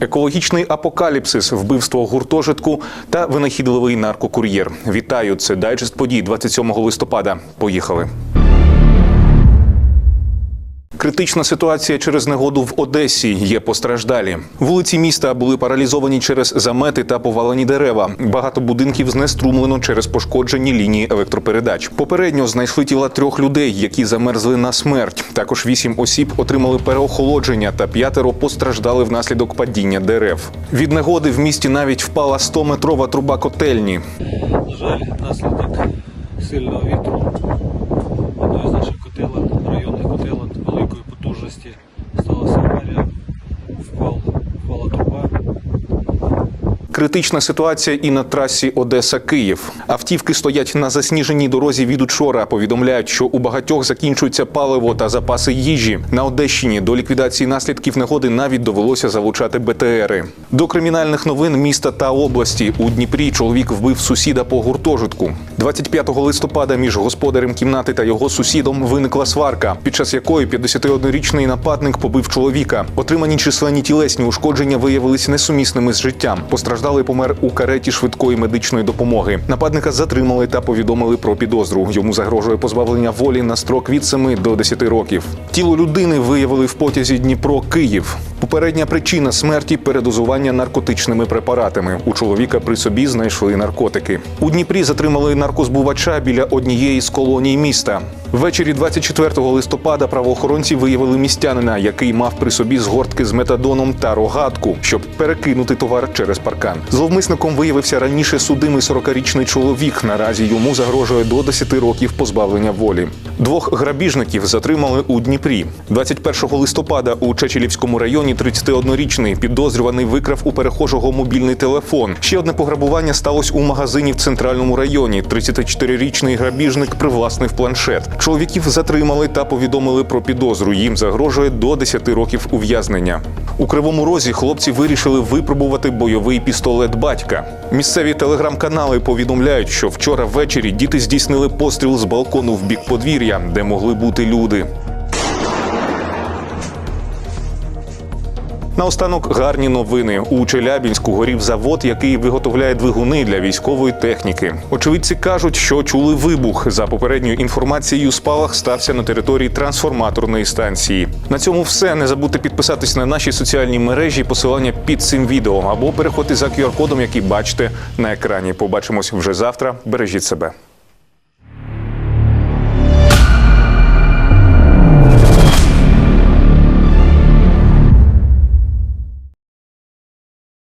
Екологічний апокаліпсис, вбивство гуртожитку та винахідливий наркокур'єр. Вітаю! Це дайджест подій 27 листопада. Поїхали. Критична ситуація через негоду в Одесі. Є постраждалі. Вулиці міста були паралізовані через замети та повалені дерева. Багато будинків знеструмлено через пошкоджені лінії електропередач. Попередньо знайшли тіла трьох людей, які замерзли на смерть. Також вісім осіб отримали переохолодження, та п'ятеро постраждали внаслідок падіння дерев. Від негоди в місті навіть впала 100-метрова труба котельні. Жаль, внаслідок сильного вітру Критична ситуація і на трасі Одеса-Київ. Автівки стоять на засніженій дорозі від учора. Повідомляють, що у багатьох закінчується паливо та запаси їжі. На Одещині до ліквідації наслідків негоди навіть довелося залучати БТРи. До кримінальних новин міста та області у Дніпрі чоловік вбив сусіда по гуртожитку. 25 листопада між господарем кімнати та його сусідом виникла сварка, під час якої 51-річний нападник побив чоловіка. Отримані численні тілесні ушкодження виявилися несумісними з життям. Постраждалий помер у кареті швидкої медичної допомоги. Нападника затримали та повідомили про підозру. Йому загрожує позбавлення волі на строк від 7 до 10 років. Тіло людини виявили в потязі Дніпро-Київ. Попередня причина смерті передозування наркотичними препаратами. У чоловіка при собі знайшли наркотики. У Дніпрі затримали наркозбувача біля однієї з колоній міста. Ввечері 24 листопада правоохоронці виявили містянина, який мав при собі згортки з метадоном та рогатку, щоб перекинути товар через паркан. Зловмисником виявився раніше судимий 40-річний чоловік. Наразі йому загрожує до 10 років позбавлення волі. Двох грабіжників затримали у Дніпрі. 21 листопада у Чечелівському районі 31-річний підозрюваний викрав у перехожого мобільний телефон. Ще одне пограбування сталося у магазині в центральному районі. 34-річний грабіжник привласнив планшет. Чоловіків затримали та повідомили про підозру. Їм загрожує до 10 років ув'язнення. У кривому розі хлопці вирішили випробувати бойовий пістолет батька. Місцеві телеграм-канали повідомляють, що вчора ввечері діти здійснили постріл з балкону в бік подвір'я, де могли бути люди. Наостанок гарні новини. У Челябінську горів завод, який виготовляє двигуни для військової техніки. Очевидці кажуть, що чули вибух. За попередньою інформацією, спалах стався на території трансформаторної станції. На цьому все. Не забудьте підписатись на наші соціальні мережі, посилання під цим відео або переходьте за QR-кодом, який бачите на екрані. Побачимось вже завтра. Бережіть себе.